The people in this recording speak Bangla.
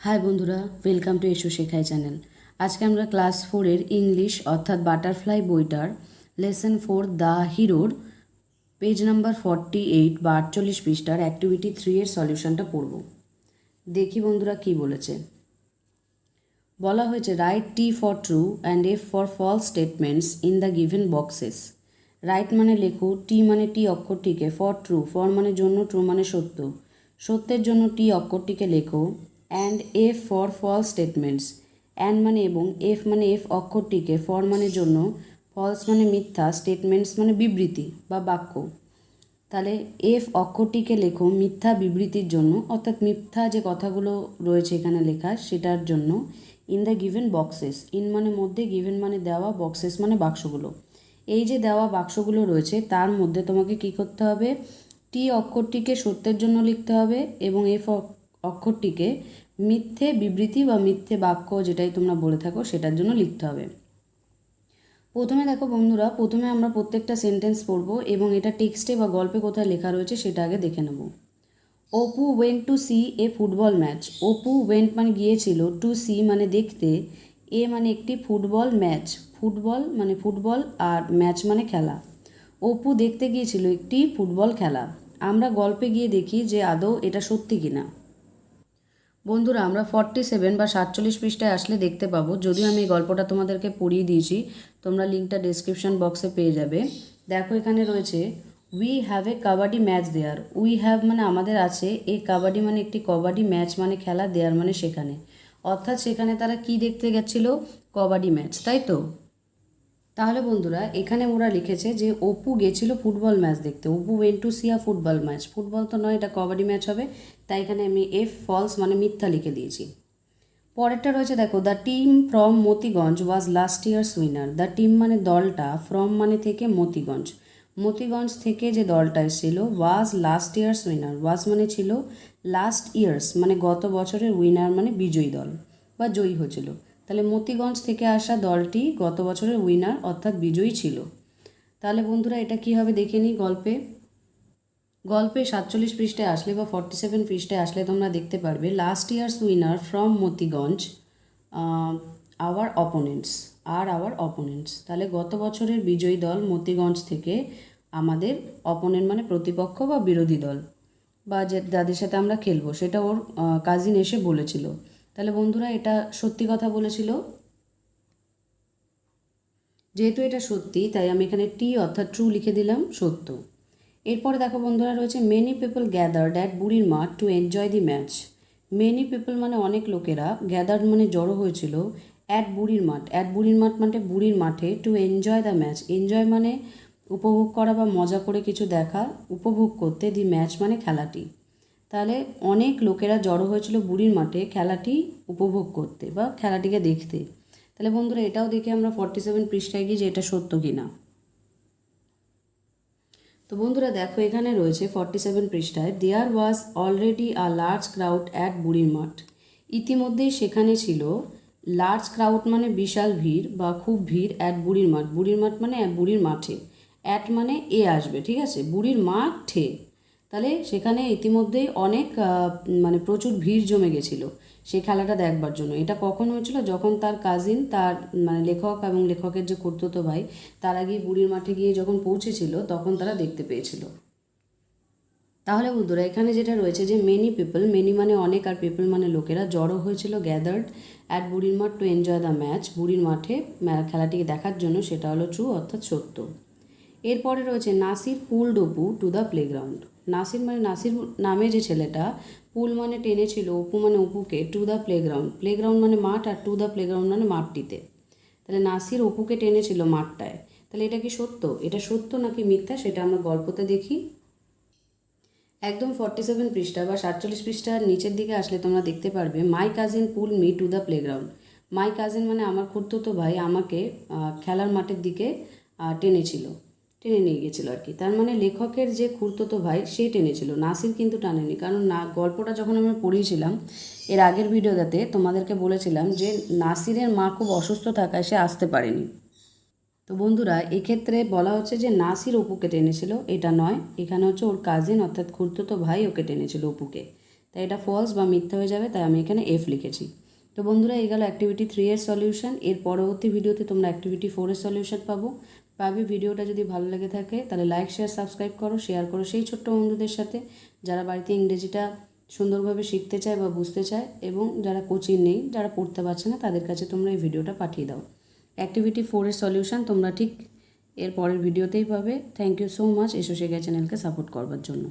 হাই বন্ধুরা ওয়েলকাম টু এসু শেখাই চ্যানেল আজকে আমরা ক্লাস ফোরের ইংলিশ অর্থাৎ বাটারফ্লাই বইটার লেসন ফোর দ্য হিরোর পেজ নাম্বার ফর্টি এইট বা আটচল্লিশ পৃষ্ঠার অ্যাক্টিভিটি থ্রি এর সলিউশনটা পড়ব। দেখি বন্ধুরা কি বলেছে। বলা হয়েছে write T for true and F for false statements in the given boxes right মানে লেখো টি মানে টি অক্ষরটিকে ফর ট্রু ফর মানে জন্য ট্রু মানে সত্য। সত্যের জন্য টি অক্ষরটিকে লেখো। And F for false statements and মানে এবং এফ মানে এফ অক্ষরটিকে ফর মানে জন্য ফলস মানে মিথ্যা স্টেটমেন্টস মানে বিবৃতি বা বাক্য। তাহলে এফ অক্ষরটিকে লেখো মিথ্যা বিবৃতির জন্য, অর্থাৎ মিথ্যা যে কথাগুলো রয়েছে এখানে লেখা সেটার জন্য in the given boxes in মানে মধ্যে গিভেন মানে দেওয়া বক্সেস মানে বাক্সগুলো। এই যে দেওয়া বাক্সগুলো রয়েছে, তার মধ্যে তোমাকে কি করতে হবে? টি অক্ষরটিকে সত্যের জন্য লিখতে হবে এবং এফ অক্ষরটিকে মিথ্যে বিবৃতি বা মিথ্যে বাক্য যেটাই তোমরা বলে থাকো সেটার জন্য লিখতে হবে। প্রথমে দেখো বন্ধুরা, প্রথমে আমরা প্রত্যেকটা সেন্টেন্স পড়ব এবং এটা টেক্সটে বা গল্পে কোথায় লেখা রয়েছে সেটা আগে দেখে নেব। Apu went to see a football match Apu went মানে গিয়েছিল। টু সি মানে দেখতে। এ মানে একটি ফুটবল ম্যাচ ফুটবল মানে ফুটবল আর ম্যাচ মানে খেলা। অপু দেখতে গিয়েছিল একটি ফুটবল খেলা। আমরা গল্পে গিয়ে দেখি যে আদৌ এটা সত্যি কিনা। বন্ধুরা, আমরা ফর্টি সেভেন বা সাতচল্লিশ পৃষ্ঠায় আসলে দেখতে পাবো। যদিও আমি এই গল্পটা তোমাদেরকে পড়িয়ে দিয়েছি, তোমরা লিঙ্কটা ডেসক্রিপশন বক্সে পেয়ে যাবে। দেখো, এখানে রয়েছে we have a kabaddi match there we have মানে আমাদের আছে এ কাবাডি মানে একটি কবাডি ম্যাচ মানে খেলা দেয়ার মানে সেখানে। অর্থাৎ সেখানে তারা কি দেখতে গেছিল? কবাডি ম্যাচ তাই তো? তাহলে বন্ধুরা, এখানে ওরা লিখেছে যে অপু গেছিল ফুটবল ম্যাচ দেখতে। Apu went to see a football match football তো নয়, এটা কবাডি ম্যাচ হবে। তাই এখানে আমি এফ ফলস মানে মিথ্যা লিখে দিয়েছি। পরেরটা রয়েছে, দেখো the team from Motiganj was last year's winner the team মানে দলটা ফ্রম মানে থেকে মতিগঞ্জ মতিগঞ্জ থেকে যে দলটা এসেছিল was last year's winner was মানে ছিল লাস্ট ইয়ার্স মানে গত বছরের উইনার মানে বিজয়ী দল বা জয়ী হয়েছিল। তাহলে মতিগঞ্জ থেকে আসা দলটি গত বছরের উইনার অর্থাৎ বিজয়ী ছিল। তাহলে বন্ধুরা এটা কী হবে দেখে নিই গল্পে। গল্পে সাতচল্লিশ পৃষ্ঠায় আসলে বা ফর্টি সেভেন পৃষ্ঠায় আসলে তোমরা দেখতে পারবে last year's winner from Motiganj our opponents R our opponents তাহলে গত বছরের বিজয়ী দল মতিগঞ্জ থেকে আমাদের অপোনেন্ট মানে প্রতিপক্ষ বা বিরোধী দল। বা যে, যাদের সাথে আমরা খেলব, সেটা ওর কাজিন এসে বলেছিল। তাহলে বন্ধুরা এটা সত্যি কথা বলেছিল। যেহেতু এটা সত্যি, তাই আমি এখানে টি অর্থাৎ ট্রু লিখে দিলাম সত্য। এরপরে দেখো বন্ধুরা রয়েছে মেনি পিপল গ্যাদার্ড অ্যাট বুড়ির মাঠ to enjoy the match many people মানে অনেক লোকেরা গ্যাদার্ড মানে জড়ো হয়েছিল অ্যাট বুড়ির মাঠ অ্যাট বুড়ির মাঠ মানে বুড়ির মাঠে to enjoy the match enjoy মানে উপভোগ করা বা মজা করে কিছু দেখা, উপভোগ করতে দি ম্যাচ মানে খেলাটি। তাহলে অনেক লোকেরা জড়ো হয়েছিল বুড়ির মাঠে খেলাটি উপভোগ করতে বা খেলাটিকে দেখতে। তাহলে বন্ধুরা, এটাও দেখে আমরা ফর্টি সেভেন পৃষ্ঠায় গিয়ে যে এটা সত্য কিনা। তো বন্ধুরা, দেখো, এখানে রয়েছে ফর্টি সেভেন পৃষ্ঠায় there was already a large crowd at বুড়ির মাঠ। ইতিমধ্যেই সেখানে ছিল লার্জ ক্রাউড মানে বিশাল ভিড় বা খুব ভিড় অ্যাট বুড়ির মাঠ। বুড়ির মাঠ মানে বুড়ির মাঠে। অ্যাট মানে এ আসবে, ঠিক আছে? বুড়ির মাঠে। তাহলে সেখানে ইতিমধ্যেই অনেক মানে প্রচুর ভিড় জমে গেছিল সেই খেলাটা দেখবার জন্য। এটা কখন হয়েছিল? যখন তার কাজিন তার মানে লেখক এবং লেখকের যে কর্তৃত্ব ভাই, তারা গিয়ে বুড়ির মাঠে গিয়ে যখন পৌঁছেছিল, তখন তারা দেখতে পেয়েছিল। তাহলে বন্ধুরা, এখানে যেটা রয়েছে যে মেনি পিপল মেনি মানে অনেক আর পিপল মানে লোকেরা জড়ো হয়েছিল গ্যাদার্ড অ্যাট বুড়ির মাঠ টু এনজয় দ্য ম্যাচ বুড়ির মাঠে খেলাটিকে দেখার জন্য সেটা হলো ট্রু অর্থাৎ সত্য। এরপরে রয়েছে Nasir pull Dopu to the playground. Nasir মানে নাসির নামে যে ছেলেটা, পুল মানে টেনেছিল অপু মানে অপুকে টু দ্য প্লেগ্রাউন্ড। প্লেগ্রাউন্ড মানে মাঠ আর টু দ্য প্লেগ্রাউন্ড মানে মাঠটিতে। তাহলে নাসির অপুকে টেনেছিল মাঠটায়। তাহলে এটা কি সত্য? এটা সত্য নাকি মিথ্যা সেটা আমরা গল্পতে দেখি। একদম ফর্টি সেভেন পৃষ্ঠা বা সাতচল্লিশ পৃষ্ঠার নিচের দিকে আসলে তোমরা দেখতে পারবে my cousin pull me to the playground my cousin মানে আমার খুঁড়তো ভাই আমাকে খেলার মাঠের দিকে টেনেছিল। টেনে নিয়ে গেছিল আর কি। তার মানে লেখকের যে খুঁড়তো ভাই সে টেনেছিল। নাসির কিন্তু টানেনি। কারণ না, গল্পটা যখন আমি পড়িয়েছিলাম এর আগের ভিডিওটাতে তোমাদেরকে বলেছিলাম যে নাসিরের মা খুব অসুস্থ থাকায় সে আসতে পারেনি। তো বন্ধুরা, এক্ষেত্রে বলা হচ্ছে যে নাসির অপুকে টেনেছিল, এটা নয়। এখানে হচ্ছে ওর কাজিন অর্থাৎ খুঁড়তো ভাই, ওকে টেনেছিল অপুকে। তাই এটা ফলস বা মিথ্যা হয়ে যাবে, তাই আমি এখানে এফ লিখেছি। তো বন্ধুরা, এই গেল অ্যাক্টিভিটি থ্রি এর সলিউশন এর পরবর্তী ভিডিওতে তোমরা অ্যাক্টিভিটি ফোরের সলিউশন পাবো। পাবে ভিডিওটা যদি ভালো লেগে থাকে, তাহলে লাইক শেয়ার সাবস্ক্রাইব করো শেয়ার করো সেই ছোট্ট বন্ধুদের সাথে যারা বাড়িতে ইংরেজিটা সুন্দরভাবে শিখতে চায় বা বুঝতে চায় এবং যারা কোচিং নেই, যারা পড়তে পারছে না, তাদের কাছে তোমরা এই ভিডিওটা পাঠিয়ে দাও। অ্যাক্টিভিটি ফোরের সলিউশন তোমরা ঠিক এর পরের ভিডিওতেই পাবে। থ্যাংক ইউ সো মাচ এসো শেখা চ্যানেলকে সাপোর্ট করবার জন্য।